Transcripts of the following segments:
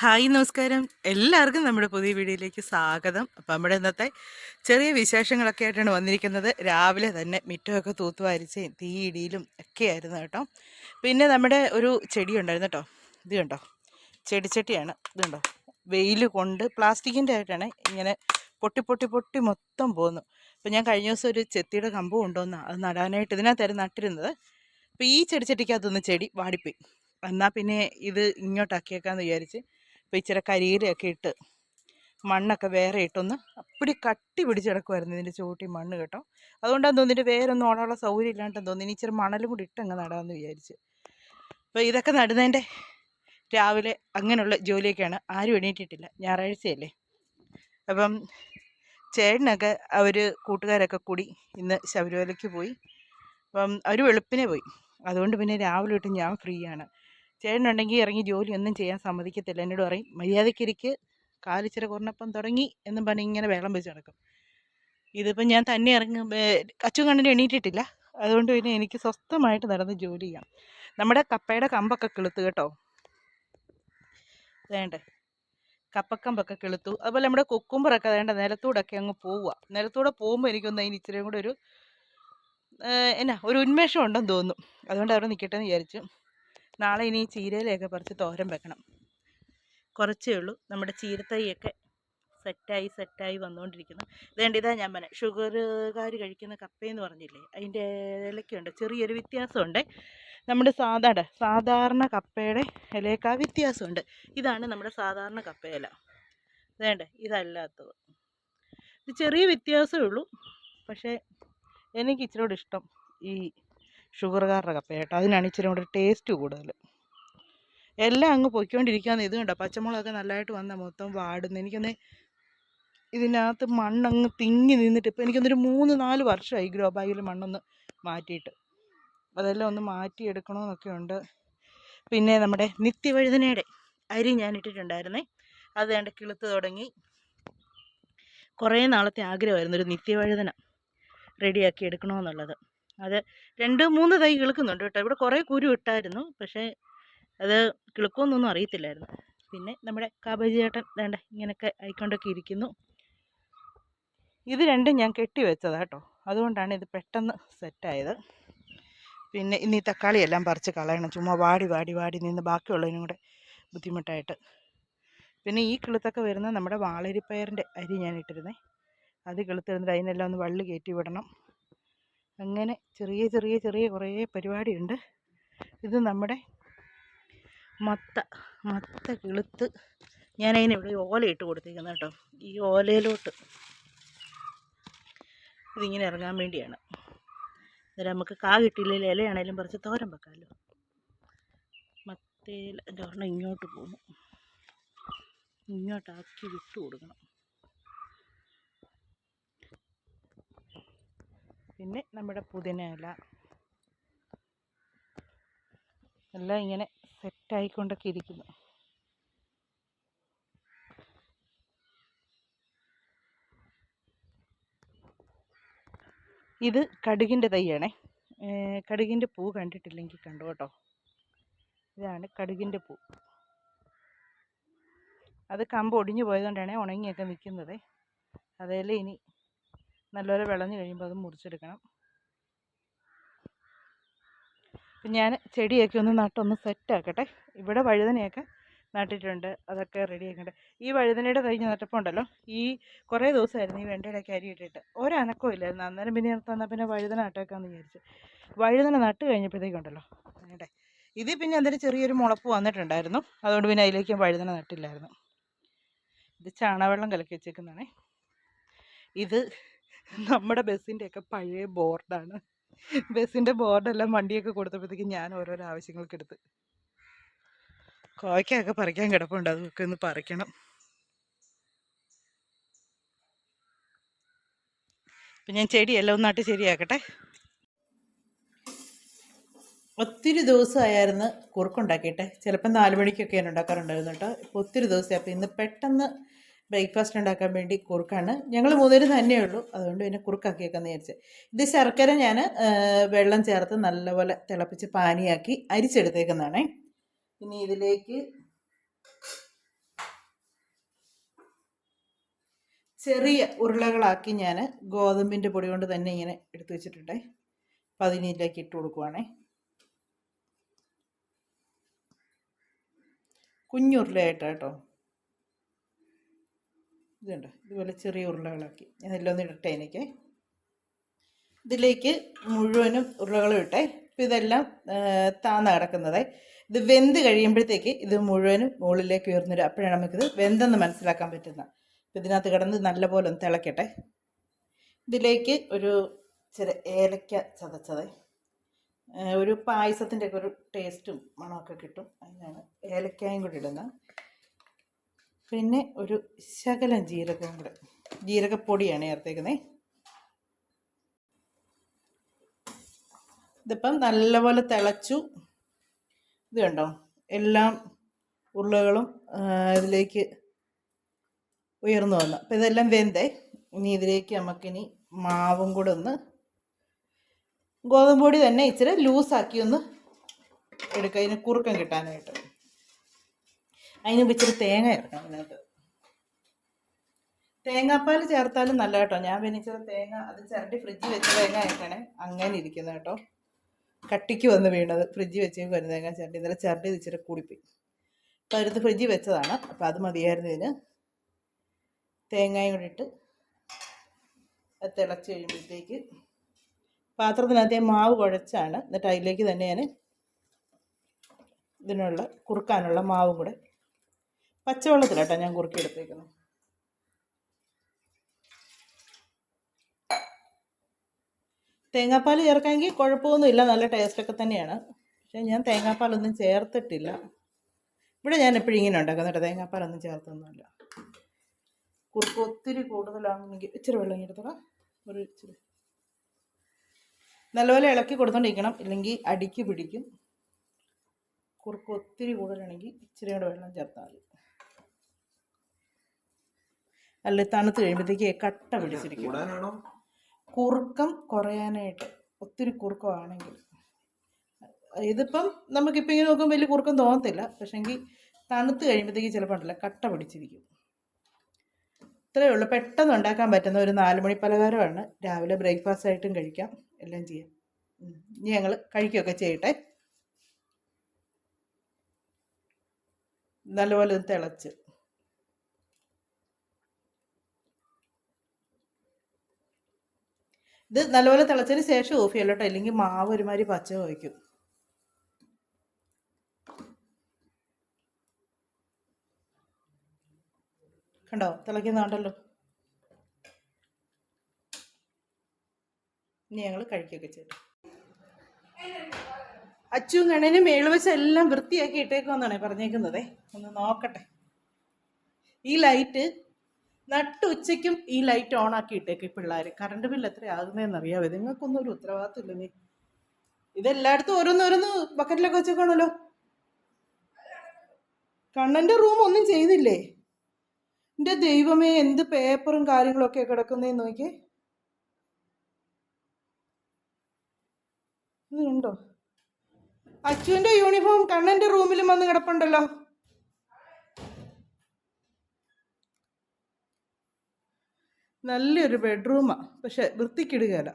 Hi നമസ്കാരം. എല്ലാവർക്കും നമ്മുടെ പുതിയ വീഡിയോയിലേക്ക് സ്വാഗതം. അപ്പം നമ്മുടെ ഇന്നത്തെ ചെറിയ വിശേഷങ്ങളൊക്കെ ആയിട്ടാണ് വന്നിരിക്കുന്നത്. രാവിലെ തന്നെ മിറ്റമൊക്കെ തൂത്തുവാരിച്ചേയും തീയിടിയിലും ഒക്കെ ആയിരുന്നു കേട്ടോ. പിന്നെ നമ്മുടെ ഒരു ചെടി ഉണ്ടായിരുന്നു കേട്ടോ. ഇത് കണ്ടോ? ചെടിച്ചട്ടിയാണ്. ഇത് കണ്ടോ? വെയിൽ കൊണ്ട് പ്ലാസ്റ്റിക്കിന്റെ ആയിട്ടാണ് ഇങ്ങനെ പൊട്ടി പൊട്ടി പൊട്ടി മൊത്തം പോകുന്നു അപ്പം ഞാൻ കഴിഞ്ഞ ദിവസം ഒരു ചെത്തിയുടെ കമ്പ് കൊണ്ടുവന്ന അത് നടാനായിട്ട് ഇതിനകത്തായിരുന്നു നട്ടിരുന്നത്. അപ്പോൾ ഈ ചെടിച്ചട്ടിക്കകത്തുനിന്ന് ചെടി വാടിപ്പോയി. എന്നാൽ പിന്നെ ഇത് ഇങ്ങോട്ടാക്കിയേക്കാന്ന് വിചാരിച്ച് അപ്പോൾ ഇച്ചിരി കരിയിലൊക്കെ ഇട്ട് മണ്ണൊക്കെ വേറെ ഇട്ടൊന്ന് അപ്പടി കട്ടി പിടിച്ച് കിടക്കുമായിരുന്നു ഇതിന്റെ ചുവട്ടി മണ്ണ് കേട്ടോ. അതുകൊണ്ടാണ് തോന്നിയിട്ട് വേറെ ഒന്നും ഓടാനുള്ള സൗകര്യം ഇല്ലാണ്ടെന്ന് തോന്നി. ഇനി ഇച്ചിരി മണലും കൂടി ഇട്ടങ്ങ് നടാമെന്ന് വിചാരിച്ച്. അപ്പോൾ ഇതൊക്കെ നടുന്നതിന്റെ രാവിലെ അങ്ങനെയുള്ള ജോലിയൊക്കെയാണ്. ആരും എണീറ്റിട്ടില്ല. ഞായറാഴ്ചയല്ലേ. അപ്പം ചേട്ടനൊക്കെ അവർ കൂട്ടുകാരൊക്കെ കൂടി ഇന്ന് ശബരിമലയ്ക്ക് പോയി. അപ്പം അവർ വെളുപ്പിനെ പോയി. അതുകൊണ്ട് പിന്നെ രാവിലെ തൊട്ട് ഞാൻ ഫ്രീ ആണ് ചേട്ടനുണ്ടെങ്കിൽ ഇറങ്ങി ജോലിയൊന്നും ചെയ്യാൻ സമ്മതിക്കത്തില്ല. എന്നോട് പറയും മര്യാദയ്ക്കിരിക്ക് കാലിച്ചിര കുറഞ്ഞപ്പം തുടങ്ങി എന്നും പറഞ്ഞ് ഇങ്ങനെ വെള്ളം വെച്ച് നടക്കും. ഇതിപ്പം ഞാൻ തന്നെ ഇറങ്ങി അച്ചു കണ്ടിട്ട് എണീറ്റിട്ടില്ല. അതുകൊണ്ട് പിന്നെ എനിക്ക് സ്വസ്ഥമായിട്ട് നടന്ന് ജോലി ചെയ്യാം. നമ്മുടെ കപ്പയുടെ കമ്പൊക്കെ കിളുത്ത് കേട്ടോ. വേണ്ടേ? കപ്പക്കമ്പൊക്കെ കിളുത്തു. അതുപോലെ നമ്മുടെ കുക്കുമ്പറൊക്കെ വേണ്ട നിലത്തൂടൊക്കെ അങ്ങ് പോവുക നിലത്തൂടെ പോകുമ്പോൾ എനിക്കൊന്ന് അതിന് ഇച്ചിരിയും കൂടെ ഒരു എന്നാ ഒരു ഉന്മേഷം ഉണ്ടെന്ന് തോന്നുന്നു അതുകൊണ്ട് അവിടെ നിൽക്കട്ടെ എന്ന് വിചാരിച്ചു നാളെ ഇനി ചീരയിലൊക്കെ കുറച്ച് തോരം വെക്കണം. കുറച്ചേ ഉള്ളൂ. നമ്മുടെ ചീരത്തൈയൊക്കെ സെറ്റായി സെറ്റായി വന്നുകൊണ്ടിരിക്കുന്നു ഇതേണ്ട ഇതാ ഞാൻ പറഞ്ഞത് ഷുഗറുകാർ കഴിക്കുന്ന കപ്പയെന്ന് പറഞ്ഞില്ലേ അതിന്റെ ഇലയ്ക്കുണ്ട് ചെറിയൊരു വ്യത്യാസമുണ്ട്. നമ്മുടെ സാധാരണ സാധാരണ കപ്പയുടെ ഇലയേക്കാൾ വ്യത്യാസമുണ്ട്. ഇതാണ് നമ്മുടെ സാധാരണ കപ്പയില വേണ്ട ഇതല്ലാത്തത്. ഇത് ചെറിയ വ്യത്യാസമേ ഉള്ളൂ. പക്ഷേ എനിക്ക് ഇച്ചിരി ഇഷ്ടം ഈ ഷുഗറുകാരുടെ കപ്പ കേട്ടോ. അതിനാണ് ഇച്ചിരി കൂടെ ടേസ്റ്റ് കൂടുതൽ. എല്ലാം അങ്ങ് പൊയ്ക്കൊണ്ടിരിക്കുകയെന്ന് ഇത് കണ്ടോ? പച്ചമുളകൊക്കെ നല്ലതായിട്ട് വന്ന മൊത്തം വാടുന്നു. എനിക്കൊന്ന് ഇതിനകത്ത് മണ്ണങ്ങ് തിങ്ങി നിന്നിട്ട് ഇപ്പോൾ എനിക്കൊന്നൊരു മൂന്ന് നാല് വർഷമായി ഗ്രോ ബാഗിൽ മണ്ണൊന്ന് മാറ്റിയിട്ട്. അതെല്ലാം ഒന്ന് മാറ്റിയെടുക്കണമെന്നൊക്കെ ഉണ്ട്. പിന്നെ നമ്മുടെ നിത്യവഴുതനയുടെ അരി ഞാൻ ഇട്ടിട്ടുണ്ടായിരുന്നേ. അത് വേണ്ട കിളുത്ത് തുടങ്ങി. കുറേ നാളത്തെ ആഗ്രഹമായിരുന്നു ഒരു നിത്യവഴുതന റെഡിയാക്കി എടുക്കണമെന്നുള്ളത് അത് രണ്ട് മൂന്ന് തൈ കിളുക്കുന്നുണ്ട് കേട്ടോ. ഇവിടെ കുറേ കുരു ഇട്ടായിരുന്നു. പക്ഷേ അത് കിളുക്കുമെന്നൊന്നും അറിയത്തില്ലായിരുന്നു. പിന്നെ നമ്മുടെ കാബേജ് ചേട്ടൻ വേണ്ട ഇങ്ങനെയൊക്കെ ആയിക്കൊണ്ടൊക്കെ ഇരിക്കുന്നു. ഇത് രണ്ടും ഞാൻ കെട്ടി വെച്ചതാണ് കേട്ടോ. അതുകൊണ്ടാണ് ഇത് പെട്ടെന്ന് സെറ്റായത്. പിന്നെ ഇനി ഈ തക്കാളിയെല്ലാം പറിച്ച് കളയണം. ചുമ്മാ വാടി വാടി വാടി നിന്ന് ബാക്കിയുള്ളതിനും കൂടെ ബുദ്ധിമുട്ടായിട്ട്. പിന്നെ ഈ കിളുത്തൊക്കെ വരുന്ന നമ്മുടെ വാളരിപ്പയറിന്റെ അരി ഞാൻ ഇട്ടിരുന്നേ അത് കിളുത്തിരുന്നിട്ട് അതിനെല്ലാം ഒന്ന് വള്ളി കയറ്റി വിടണം. അങ്ങനെ ചെറിയ ചെറിയ ചെറിയ കുറേ പരിപാടിയുണ്ട്. ഇത് നമ്മുടെ മത്ത മത്ത കിളുത്ത് ഞാനതിന് ഇവിടെ ഓല ഇട്ട് കൊടുത്തിരിക്കുന്നത് കേട്ടോ. ഈ ഓലയിലോട്ട് ഇതിങ്ങനെ ഇറങ്ങാൻ വേണ്ടിയാണ്. അന്നേരം നമുക്ക് കാ കിട്ടിയില്ലെങ്കിൽ ഇലയാണേലും പറിച്ച് തോരൻ വെക്കാമല്ലോ മത്തേൽ എന്റെ ഇങ്ങോട്ട് പോകുന്നു. ഇങ്ങോട്ടാക്കി വിട്ടു കൊടുക്കണം. പിന്നെ നമ്മുടെ പുതിന ഇല. എല്ലാം ഇങ്ങനെ സെറ്റായിക്കൊണ്ടൊക്കെ ഇരിക്കുന്നു. ഇത് കടുകിന്റെ തൈയാണേ. കടുകിന്റെ പൂ കണ്ടിട്ടില്ലെങ്കിൽ കണ്ടു കേട്ടോ. ഇതാണ് കടുകിന്റെ പൂ. അത് കമ്പ് ഒടിഞ്ഞു പോയതുകൊണ്ടാണ് ഉണങ്ങിയൊക്കെ നിൽക്കുന്നത്. അതേലെ ഇനി നല്ലപോലെ വിളഞ്ഞു കഴിയുമ്പോൾ അത് മുറിച്ചെടുക്കണം. അപ്പം ഞാൻ ചെടിയൊക്കെ ഒന്ന് നട്ടൊന്ന് സെറ്റാക്കട്ടെ. ഇവിടെ വഴുതനയൊക്കെ നട്ടിട്ടുണ്ട്. അതൊക്കെ റെഡി ആക്കട്ടെ ഈ വഴുതനയുടെ തൈ നട്ടപ്പോൾ ഉണ്ടല്ലോ ഈ കുറേ ദിവസമായിരുന്നു ഈ വെണ്ടയുടെയൊക്കെ അരി ഇട്ടിട്ട്. ഒരനക്കവും ഇല്ലായിരുന്നു. അന്നേരം പിന്നെ തന്നാൽ പിന്നെ വഴുതന നട്ടേക്കാന്ന് വിചാരിച്ചു. വഴുതന നട്ട് കഴിഞ്ഞപ്പോഴത്തേക്കുണ്ടല്ലോ വേണ്ടേ? ഇതിൽ പിന്നെ എന്തെങ്കിലും ചെറിയൊരു മുളപ്പ് വന്നിട്ടുണ്ടായിരുന്നു. അതുകൊണ്ട് പിന്നെ അതിലേക്ക് വഴുതന നട്ടില്ലായിരുന്നു. ഇത് ചാണകവെള്ളം കലക്കി വെച്ചേക്കുന്നതാണേ. ഇത് നമ്മുടെ ബസ്സിന്റെയൊക്കെ പഴയ ബോർഡാണ്. ബസ്സിന്റെ ബോർഡെല്ലാം വണ്ടിയൊക്കെ കൊടുത്തപ്പോഴത്തേക്ക് ഞാൻ ഓരോരോ ആവശ്യങ്ങൾക്ക് എടുത്ത് കോയ്ക്കൊക്കെ പറിക്കാൻ കിടപ്പുണ്ട്. അതൊക്കെ ഒന്ന് പറിക്കണം. അപ്പം ഞാൻ ചെടിയെല്ലാം നാട്ടി ശരിയാക്കട്ടെ. ഒത്തിരി ദിവസമായിരുന്നു കുറുക്കുണ്ടാക്കിയിട്ടെ. ചിലപ്പോൾ നാല് ഞാൻ ഉണ്ടാക്കാറുണ്ടായിരുന്നു കേട്ടോ. ഇപ്പോൾ ഒത്തിരി ദിവസമായി. അപ്പോൾ ഇന്ന് പെട്ടെന്ന് ബ്രേക്ക്ഫാസ്റ്റ് ഉണ്ടാക്കാൻ വേണ്ടി കുറുക്കാണ്. ഞങ്ങൾ മൂന്നേര് തന്നെ ഉള്ളൂ. അതുകൊണ്ട് പിന്നെ കുറുക്കാക്കിയൊക്കെ നേരിച്ച് ഇത് ശർക്കര ഞാൻ വെള്ളം ചേർത്ത് നല്ലപോലെ തിളപ്പിച്ച് പാനിയാക്കി അരിച്ചെടുത്തേക്കുന്നതാണേ. ഇനി ഇതിലേക്ക് ചെറിയ ഉരുളകളാക്കി ഞാൻ ഗോതമ്പിന്റെ പൊടി കൊണ്ട് തന്നെ ഇങ്ങനെ എടുത്തു വെച്ചിട്ടുണ്ട്. അപ്പം ഇട്ട് കൊടുക്കുവാണേ. കുഞ്ഞുരുളയായിട്ടാട്ടോ ഇതുണ്ട്. ഇതുപോലെ ചെറിയ ഉരുളകളാക്കി. ഞാൻ എല്ലാം ഒന്ന് ഇടട്ടെ എനിക്ക്. ഇതിലേക്ക് മുഴുവനും ഉരുളകളും ഇട്ടേ. ഇപ്പം ഇതെല്ലാം താന്ന കിടക്കുന്നത്. ഇത് വെന്ത് കഴിയുമ്പോഴത്തേക്ക് ഇത് മുഴുവനും മുകളിലേക്ക് ഉയർന്നിടുക അപ്പോഴാണ് നമുക്കിത് വെന്തെന്ന് മനസ്സിലാക്കാൻ പറ്റുന്നത്. അപ്പം ഇതിനകത്ത് കിടന്ന് നല്ലപോലെ ഒന്ന് തിളക്കട്ടെ. ഇതിലേക്ക് ഒരു ചെറിയ ഏലക്ക ചതച്ചത്. ഒരു പായസത്തിന്റെ ഒക്കെ ഒരു ടേസ്റ്റും മണമൊക്കെ കിട്ടും. അതിനാണ് ഏലക്കായും കൂടി ഇടുന്നത്. പിന്നെ ഒരു ശകലം ജീരകവും കൂടെ. ജീരകപ്പൊടിയാണ് ചേർത്തേക്കുന്നത് ഇതിപ്പം നല്ലപോലെ തിളച്ചു. ഇത് കണ്ടോ? എല്ലാം ഉരുളകളും ഇതിലേക്ക് ഉയർന്നു വന്നു. അപ്പം ഇതെല്ലാം വെന്തേ. ഇനി ഇതിലേക്ക് നമുക്കിനി മാവും കൂടെ ഒന്ന് ഗോതമ്പൊടി തന്നെ ഇച്ചിരി ലൂസാക്കി ഒന്ന് എടുക്കുക അതിന് കുറുക്കം കിട്ടാനായിട്ട്. അതിന് ഇച്ചിരി തേങ്ങ ചേർക്കാം അതിനകത്ത് തേങ്ങാപ്പാൽ ചേർത്താലും നല്ല കേട്ടോ ഞാൻ പിന്നെ തേങ്ങ അത് ചിരണ്ടി ഫ്രിഡ്ജിൽ വെച്ച തേങ്ങ ആയിട്ടാണ് അങ്ങനെ ഇരിക്കുന്നത് കേട്ടോ. കട്ടിക്ക് വന്ന് വീണത്. ഫ്രിഡ്ജിൽ വെച്ച് വരുന്ന തേങ്ങ ചിരണ്ടി. ഇന്നലെ ചിരണ്ടി ഇത് ഇച്ചിരി കൂടിപ്പോയി. അപ്പോൾ അടുത്ത് ഫ്രിഡ്ജിൽ വെച്ചതാണ്. അപ്പോൾ അത് മതിയായിരുന്നു ഇതിന്. തേങ്ങയും കൂടി ഇട്ട് അത് തിളച്ച് കഴിയുമ്പോഴത്തേക്ക് പാത്രത്തിനകത്ത് മാവ് കുഴച്ചാണ്. എന്നിട്ട് അതിലേക്ക് തന്നെ ഞാൻ ഇതിനുള്ള കുറുക്കാനുള്ള മാവും കൂടെ പച്ചവെള്ളത്തിലാട്ടോ ഞാൻ കുറുക്കി എടുത്തേക്കുന്നു തേങ്ങാപ്പാൽ ചേർക്കാമെങ്കിൽ കുഴപ്പമൊന്നുമില്ല നല്ല ടേസ്റ്റൊക്കെ തന്നെയാണ്. പക്ഷേ ഞാൻ തേങ്ങാപ്പാലൊന്നും ചേർത്തിട്ടില്ല. ഇവിടെ ഞാൻ എപ്പോഴും ഇങ്ങനെ ഉണ്ടാക്കുന്നുണ്ട് തേങ്ങാപ്പാലൊന്നും ചേർത്തൊന്നുമില്ല. കുറുക്ക് ഒത്തിരി കൂടുതലാണെങ്കിൽ ഇച്ചിരി വെള്ളം എടുത്തടാ. ഒരു ഇച്ചിരി. നല്ലപോലെ ഇളക്കി കൊടുത്തോണ്ടിരിക്കണം ഇല്ലെങ്കിൽ അടിക്ക് പിടിക്കും. കുറുക്ക് ഒത്തിരി കൂടുതലാണെങ്കിൽ ഇച്ചിരി കൂടെ വെള്ളം ചേർത്താൽ മതി. അല്ല തണുത്ത് കഴിയുമ്പോഴത്തേക്ക് കട്ട പിടിച്ചിരിക്കും. കുറുക്കം കുറയാനായിട്ട് ഒത്തിരി കുറുക്കമാണെങ്കിൽ. ഇതിപ്പം നമുക്കിപ്പോൾ ഇങ്ങനെ നോക്കുമ്പോൾ വലിയ കുറുക്കം തോന്നത്തില്ല. പക്ഷേങ്കിൽ തണുത്ത് കഴിയുമ്പോഴത്തേക്ക് ചിലപ്പോൾ ഉണ്ടല്ലോ കട്ട പിടിച്ചിരിക്കും. ഇത്രയേ ഉള്ളൂ. പെട്ടെന്ന് ഉണ്ടാക്കാൻ പറ്റുന്ന ഒരു നാലുമണി പലഹാരമാണ്. രാവിലെ ബ്രേക്ക്ഫാസ്റ്റ് ആയിട്ടും കഴിക്കാം. എല്ലാം ചെയ്യാം. ഇനി ഞങ്ങൾ കഴിക്കുകയൊക്കെ ചെയ്യട്ടെ. നല്ലപോലെ തിളച്ച്. ഇത് നല്ലപോലെ തിളച്ചതിന് ശേഷം ഓഫ് ചെയ്യല്ലോ കേട്ടോ. ഇല്ലെങ്കിൽ മാവ് ഒരുമാതിരി പച്ച വയ്ക്കും കണ്ടോ? തിളയ്ക്കുന്നുണ്ടല്ലോ ഇനി ഞങ്ങൾ കഴിക്കുകയൊക്കെ ചെയ്തു അച്ചും കണ്ണനും മേളുവശം എല്ലാം വൃത്തിയാക്കി ഇട്ടേക്കുമെന്നാണ് പറഞ്ഞേക്കുന്നതേ. ഒന്ന് നോക്കട്ടെ. ഈ ലൈറ്റ് നട്ട് ഉച്ചയ്ക്കും ഈ ലൈറ്റ് ഓൺ ആക്കി ഇട്ടേക്ക് ഈ പിള്ളേർ കറണ്ട് ബില്ല് എത്ര ആകുന്നതെന്ന് അറിയാവോ? നിങ്ങൾക്കൊന്നും ഒരു ഉത്തരവാദിത്വം ഇല്ല നീ ഇതെല്ലായിടത്തും ഓരോന്നോരോന്ന് ബക്കറ്റിലൊക്കെ വെച്ചേക്കാണല്ലോ. കണ്ണന്റെ റൂം ഒന്നും ചെയ്തില്ലേ? എന്റെ ദൈവമേ എന്ത് പേപ്പറും കാര്യങ്ങളൊക്കെ കിടക്കുന്നേ നോക്കിയേ. ഇത് കണ്ടോ? അച്ചുവിന്റെ യൂണിഫോം കണ്ണന്റെ റൂമിലും വന്ന് കിടപ്പുണ്ടല്ലോ. നല്ലൊരു ബെഡ്റൂമാണ് പക്ഷെ വൃത്തിക്കിടുകയല്ല.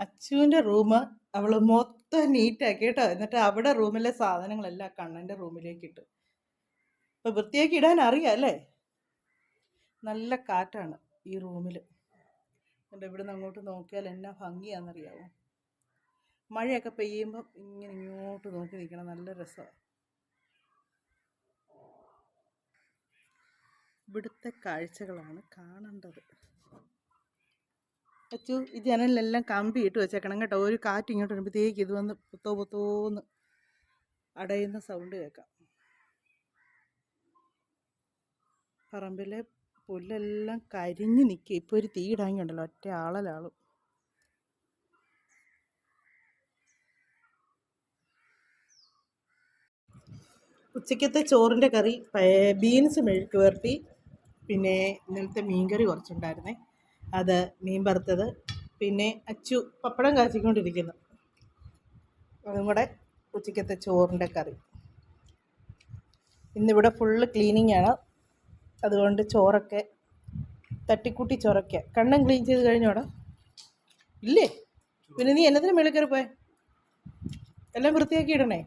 അച്ചുവിന്റെ റൂം അവൾ മൊത്തം നീറ്റാക്കി കേട്ടോ. എന്നിട്ട് അവിടെ റൂമിലെ സാധനങ്ങളെല്ലാം കണ്ണന്റെ റൂമിലേക്ക് ഇട്ടു അപ്പം വൃത്തിയാക്കി ഇടാൻ അറിയാം അല്ലേ? നല്ല കാറ്റാണ് ഈ റൂമിൽ എന്നിട്ട് ഇവിടുന്ന് അങ്ങോട്ട് നോക്കിയാൽ എന്നാ ഭംഗിയാണെന്നറിയാമോ മഴയൊക്കെ പെയ്യുമ്പം ഇങ്ങനെ ഇങ്ങോട്ട് നോക്കി നിൽക്കണം. നല്ല രസമാണ്. ഇവിടുത്തെ കാഴ്ചകളാണ് കാണേണ്ടത്. അച്ചു ഈ ജനലിലെല്ലാം കമ്പി ഇട്ട് വെച്ചേക്കണം കേട്ടോ. ഒരു കാറ്റ് ഇങ്ങോട്ട് വരുമ്പോഴത്തേക്ക് ഇത് വന്ന് പുത്തോ പുത്തോന്ന് അടയുന്ന സൗണ്ട് കേൾക്കാം. പറമ്പിലെ പുല്ലെല്ലാം കരിഞ്ഞ് നിൽക്കുക. ഇപ്പോൾ ഒരു തീ ഇടാങ്ങിയുണ്ടല്ലോ ഒറ്റ ആളലാളും. ഉച്ചക്കത്തെ ചോറിന്റെ കറി ബീൻസ് മെഴുക്ക് പുരട്ടി. പിന്നെ ഇന്നലത്തെ മീൻകറി കുറച്ചുണ്ടായിരുന്നേ. അത് മീൻ വറുത്തത്. പിന്നെ അച്ചു പപ്പടം കാച്ചിക്കൊണ്ടിരിക്കുന്നു. അതും കൂടെ ഉച്ചക്കത്തെ ചോറിന്റെ കറി. ഇന്നിവിടെ ഫുള്ള് ക്ലീനിങ് ആണ്. അതുകൊണ്ട് ചോറൊക്കെ തട്ടിക്കൂട്ടി ചോറൊക്കെ. കണ്ണും ക്ലീൻ ചെയ്ത് കഴിഞ്ഞോടാ ഇല്ലേ? പിന്നെ നീ എന്നതിന് മേളിൽ പോയെ? എല്ലാം വൃത്തിയാക്കി ഇടണേ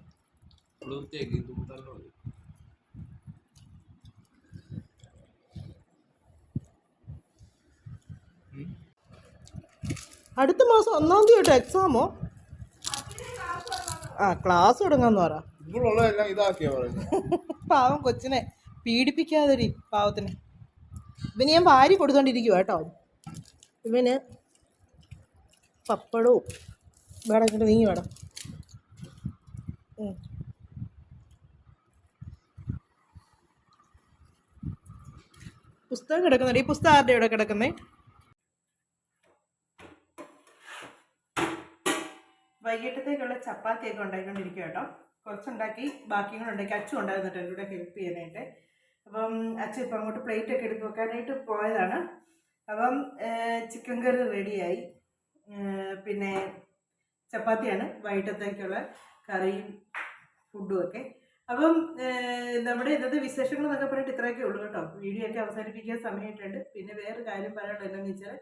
വൃത്തിയാക്കി തൂത്താലോ മതി. ഉം. അടുത്ത മാസം ഒന്നാം തീയതി തൊട്ട് എക്സാമോ ആ ക്ലാസ് തുടങ്ങാന്ന് പറ. പാവം കൊച്ചിനെ. പീഡിപ്പിക്കാതൊരു പാവത്തിന്. ഇവന് ഞാൻ വാരി കൊടുത്തോണ്ടിരിക്കുക കേട്ടോ. ഇവന് പപ്പടവും വേണം ഇങ്ങോട്ട് നീങ്ങി വേണം. പുസ്തകം കിടക്കുന്നുണ്ട്. ഈ പുസ്തകം ആരുടെ ഇവിടെ കിടക്കുന്നേ? വൈകിട്ടത്തേക്കുള്ള ചപ്പാത്തിയൊക്കെ ഉണ്ടാക്കിക്കൊണ്ടിരിക്കുക കേട്ടോ. കുറച്ചുണ്ടാക്കി ബാക്കിയും കൂടെ ഉണ്ടാക്കി അച്ചു ഉണ്ടായിരുന്നിട്ട് എന്റെ ഹെൽപ്പ് ചെയ്യാനായിട്ട്. അപ്പം അച്ഛൻ ഇപ്പം അങ്ങോട്ട് പ്ലേറ്റ് ഒക്കെ എടുത്ത് വെക്കാനായിട്ട് പോയതാണ്. അപ്പം ചിക്കൻ കറി റെഡിയായി പിന്നെ ചപ്പാത്തിയാണ് വൈകിട്ടത്തേക്കുള്ള കറിയും ഫുഡും ഒക്കെ. അപ്പം നമ്മുടെ ഇന്നത്തെ വിശേഷങ്ങൾ എന്നൊക്കെ പറഞ്ഞിട്ട് ഇത്രയൊക്കെ ഉള്ളൂ കേട്ടോ. വീഡിയോ ഒക്കെ അവസാനിപ്പിക്കാൻ സമയമായിട്ടുണ്ട്. പിന്നെ വേറെ കാര്യം പറയാനുള്ളത് എന്താണെന്ന് വെച്ചാൽ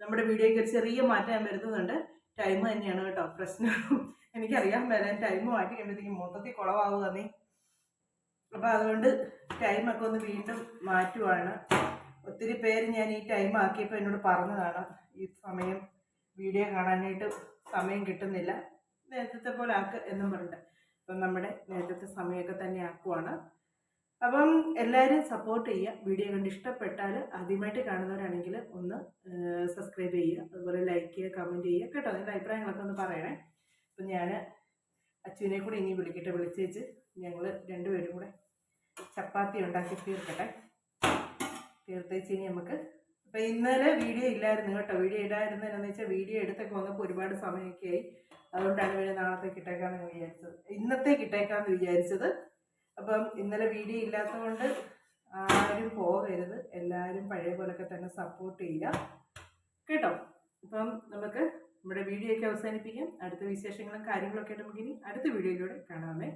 നമ്മുടെ വീഡിയോയ്ക്ക് ഒരു ചെറിയ മാറ്റം വരുത്തുന്നുണ്ട്. ടൈം തന്നെയാണ് കേട്ടോ പ്രശ്നം. എനിക്കറിയാൻ വരാൻ ടൈം മാറ്റി കഴിയുമ്പോഴത്തേക്കും മൊത്തത്തിൽ കുളവാകുക തന്നെ അപ്പൊ അതുകൊണ്ട് ടൈമൊക്കെ ഒന്ന് വീണ്ടും മാറ്റുവാണ്. ഒത്തിരി പേര് ഞാൻ ഈ ടൈം ആക്കിയപ്പോൾ എന്നോട് പറഞ്ഞതാണ് ഈ സമയം വീഡിയോ കാണാനായിട്ട് സമയം കിട്ടുന്നില്ല. നേരത്തെ പോലെ ആക്ക് എന്നും പറഞ്ഞിട്ട്. അപ്പം നമ്മുടെ നേരത്തെ സമയമൊക്കെ തന്നെ ആക്കുവാണ്. അപ്പം എല്ലാവരും സപ്പോർട്ട് ചെയ്യുക. വീഡിയോ കണ്ട് ഇഷ്ടപ്പെട്ടാൽ ആദ്യമായിട്ട് കാണുന്നവരാണെങ്കിൽ ഒന്ന് സബ്സ്ക്രൈബ് ചെയ്യുക. അതുപോലെ ലൈക്ക് ചെയ്യുക കമന്റ് ചെയ്യുക. കേട്ടോ നിങ്ങളുടെ അഭിപ്രായങ്ങളൊക്കെ ഒന്ന് പറയണേ. അപ്പം ഞാൻ അച്ഛനെ കൂടി ഇനി വിളിക്കട്ടെ വിളിച്ചേച്ച് ഞങ്ങൾ രണ്ടുപേരും കൂടെ ചപ്പാത്തി ഉണ്ടാക്കി തീർക്കട്ടെ. തീർത്തേച്ച് ഇനി നമുക്ക് അപ്പം ഇന്നലെ വീഡിയോ ഇല്ലായിരുന്നു കേട്ടോ. വീഡിയോ ഇടായിരുന്നു എന്നു വെച്ചാൽ വീഡിയോ എടുത്തൊക്കെ വന്നപ്പോൾ ഒരുപാട് സമയമൊക്കെ ആയി. അതുകൊണ്ടാണ് പിന്നെ നാളത്തേക്ക് കിട്ടേക്കാന്ന് വിചാരിച്ചത്. ഇന്നത്തേക്ക് കിട്ടേക്കാന്ന് വിചാരിച്ചത്. അപ്പം ഇന്നലെ വീഡിയോ ഇല്ലാത്തതുകൊണ്ട് ആരും പോകരുത്. എല്ലാവരും പഴയ പോലൊക്കെ തന്നെ സപ്പോർട്ട് ചെയ്യുക. കേട്ടോ? അപ്പം നമുക്ക് നമ്മുടെ വീഡിയോ ഒക്കെ അവസാനിപ്പിക്കാം. അടുത്ത വിശേഷങ്ങളും കാര്യങ്ങളൊക്കെ നമുക്ക് അടുത്ത വീഡിയോയിലൂടെ കാണാമേ.